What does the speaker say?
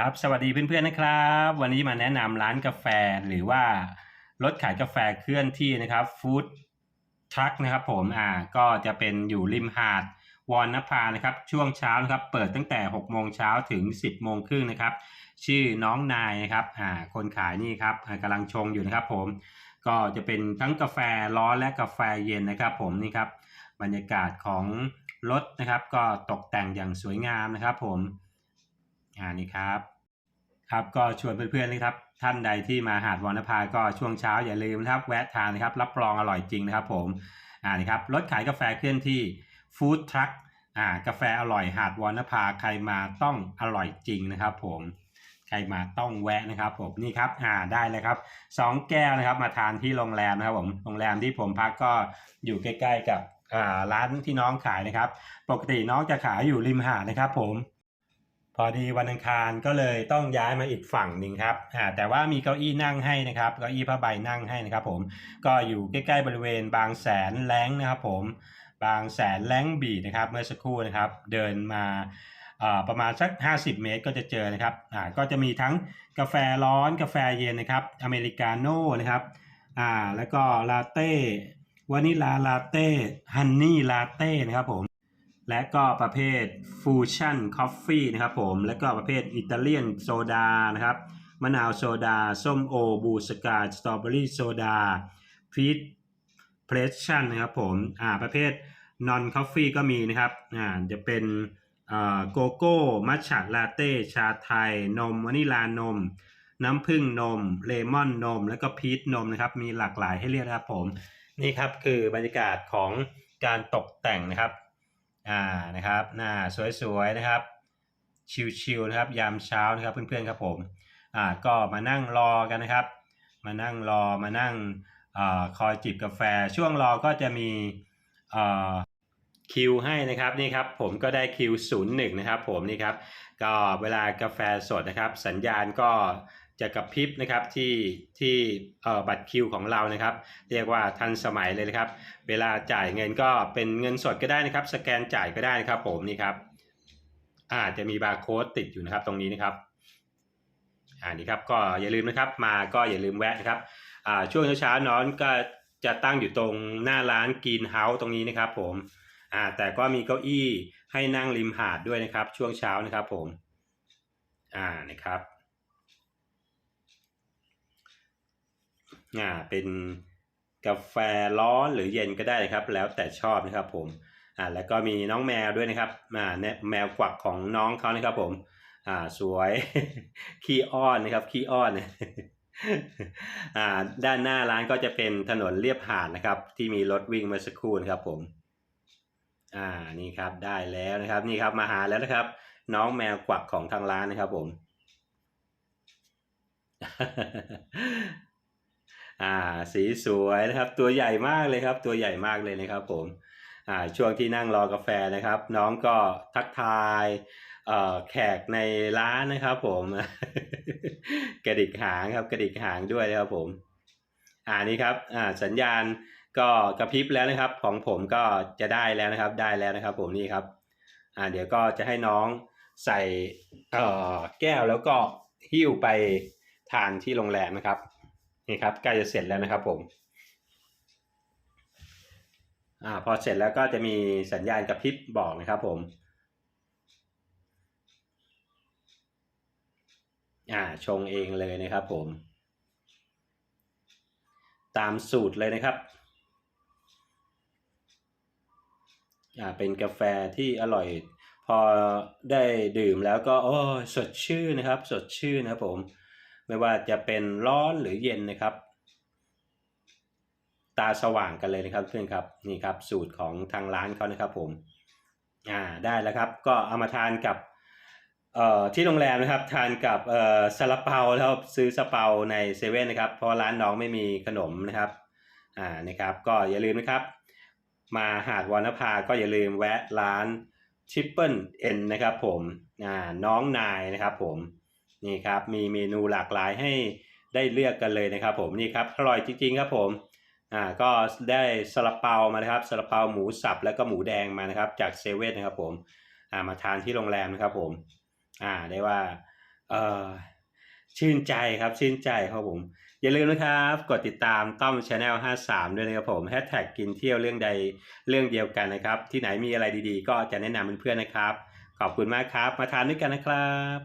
ครับ สวัสดีเพื่อนๆนะครับ วันนี้มาแนะนำร้านกาแฟหรือว่ารถขายกาแฟเคลื่อนที่นะครับฟู้ดทรัคนะครับผมอ่าก็จะเป็นอยู่ริมหาดวอนนภานะครับ ช่วงเช้านะครับ เปิดตั้งแต่6โมงเช้าถึง 10โมงครึ่งนะครับ ชื่อน้องนายนะครับอ่าคนขายนี่ครับกำลังชงอยู่นะครับผมก็จะเป็นทั้งกาแฟร้อนและกาแฟเย็นนะครับ ผมนี่ครับบรรยากาศของรถนะครับ ก็ตกแต่งอย่างสวยงามนะครับ ผม อ่านี่ครับ ครับก็ชวนเพื่อนๆนะครับ ท่านใดที่มาหาดวรรณภาก็ช่วงเช้าอย่าลืมนะครับ แวะทานนะครับ รับรองอร่อยจริงนะครับ ผมอ่านี่ครับรถขายกาแฟเคลื่อนที่ฟู้ดทรัคอ่ากาแฟอร่อยหาดวรรณภาใครมาต้องอร่อยจริงนะครับ ผมใครมาต้องแวะนะครับผมนี่ครับอ่าได้เลยครับสองแก้วนะครับ มาทานที่โรงแรมนะครับผมโรงแรมที่ผมพักก็อยู่ใกล้ ๆ กับอ่าร้านที่น้องขายนะครับ ปกติน้องจะขายอยู่ริมหาดนะครับ ผม พอดีวันอังคารก็เลยต้องย้ายมาอีกฝั่งหนึ่งครับอ่าแต่ว่ามีเก้าอี้นั่งให้นะครับเก้าอี้ผ้าใบนั่งให้นะครับผมก็อยู่ใกล้ๆบริเวณบางแสนแล้งนะครับผมบางแสนแล้งบีนะครับเมื่อสักครู่นะครับ เดินมาอ่าประมาณสัก 50 เมตรก็จะเจอนะครับอ่าก็จะมีทั้งกาแฟร้อนกาแฟเย็นนะครับอเมริกาโน่นะครับอ่าแล้วก็ลาเต้วานิลาลาเต้ฮันนี่ลาเต้นะครับผม และก็ประเภทฟูชั่นคอฟฟี่นะครับผมและก็ประเภทอิตาเลียนโซดานะครับมะนาวโซดา ส้มโอ บูสกาสตรอเบอรี่โซดาพีชเพรสชั่นนะครับผมอ่าประเภทนอนคอฟฟี่ก็มีนะครับอ่าจะเป็นอ่าโกโก้มัทฉะลาเต้ ชาไทย นมวานิลานม น้ำผึ้งนม เลมอนนม แล้วก็พีชนมนะครับ มีหลากหลายให้เลือกนะครับผม นี่ครับคือบรรยากาศของการตกแต่งนะครับ อ่านะครับหน้าสวยๆนะครับ ชิลๆนะครับ ยามเช้านะครับเพื่อนๆครับผมอ่าก็มานั่งรอกันนะครับ มานั่งรอมานั่งอ่าคอยจิบกาแฟช่วงรอก็จะมีอ่าคิวให้นะครับนี่ครับผมก็ได้คิวศูนย์หนึ่งนะครับผมนี่ครับก็เวลากาแฟสดนะครับ สัญญาณก็ จะกระพริบนะครับที่ที่บัตรคิวของเรานะครับ เรียกว่าทันสมัยเลยนะครับ เวลาจ่ายเงินก็เป็นเงินสดก็ได้นะครับ สแกนจ่ายก็ได้นะครับ ผมนี่ครับอาจะมีบาร์โค้ดติดอยู่นะครับตรงนี้นะครับอ่านี่ครับก็อย่าลืมนะครับมาก็อย่าลืมแวะนะครับอ่าช่วงเช้าๆน้องก็จะตั้งอยู่ตรงหน้าร้านกินเฮาส์ตรงนี้นะครับ ผมอ่าแต่ก็มีเก้าอี้ให้นั่งริมหาดด้วยนะครับ ช่วงเช้านะครับ ผมอ่านะครับ อ่าเป็นกาแฟร้อนหรือเย็นก็ได้นะครับ แล้วแต่ชอบนะครับผมอ่าแล้วก็มีน้องแมวด้วยนะครับอ่าเนี่ยแมวกวักของน้องเขานะครับผมอ่าสวยขี้อ้อนนะครับขี้อ้อนอ่าด้านหน้าร้านก็จะเป็นถนนเลียบหาดนะครับ ที่มีรถวิ่งเมื่อสักครู่นะครับผมอ่านี่ครับได้แล้วนะครับนี่ครับมาหาแล้วนะครับ น้องแมวกวักของทางร้านนะครับผม อ่าสีสวยนะครับ ตัวใหญ่มากเลยครับ ตัวใหญ่มากเลยนะครับผมอ่าช่วงที่นั่งรอกาแฟนะครับ น้องก็ทักทายเอ่อแขกในร้านนะครับผม กระดิกหางครับ กระดิกหางด้วยนะครับผม อ่านี่ครับอ่าสัญญาณก็กระพริบแล้วนะครับ ของผมก็จะได้แล้วนะครับ ได้แล้วนะครับ ผมนี่ครับ อ่าเดี๋ยวก็จะให้น้องใส่เอ่อแก้วแล้วก็หิ้วไปทานที่โรงแรมนะครับ นี่ครับใกล้จะเสร็จแล้วนะครับผมอ่าพอเสร็จแล้วก็จะมีสัญญาณกระพริบบอกนะครับผมอ่าชงเองเลยนะครับผม ตามสูตรเลยนะครับอ่าเป็นกาแฟที่อร่อย พอได้ดื่มแล้วก็โอ้ยสดชื่นนะครับ สดชื่นนะครับผม ไม่ว่าจะเป็นร้อนหรือเย็นนะครับ ตาสว่างกันเลยนะครับเพื่อนครับนี่ครับสูตรของทางร้านเขานะครับผมอ่าได้แล้วครับก็เอามาทานกับเอ่อที่โรงแรมนะครับทานกับเอ่อซาลาเปาแล้วซื้อซาเปาในเซเว่นนะครับเพราะร้านน้องไม่มีขนมนะครับอ่านะครับก็อย่าลืมนะครับ มาหาดวรรณภาก็อย่าลืมแวะร้านชิปเปิลเอ็นนะครับผมอ่าน้องนายนะครับผม นี่ครับมีเมนูหลากหลายให้ได้เลือกกันเลยนะครับ ผมนี่ครับอร่อยจริงๆครับผมอ่าก็ได้ซาลาเปามานะครับซาลาเปาหมูสับแล้วก็หมูแดงมานะครับ จากเซเว่นนะครับผมอ่ามาทานที่โรงแรมนะครับผมอ่าได้ว่าเอ่อชื่นใจครับชื่นใจครับผม อย่าลืมนะครับ กดติดตามต้อมชาแนล53 ด้วยนะครับผมแฮชแท็กกินเที่ยวเรื่องใดเรื่องเดียวกันนะครับ ที่ไหนมีอะไรดีๆ ก็จะแนะนำเพื่อนๆนะครับ ขอบคุณมากครับ มาทานด้วยกันนะครับ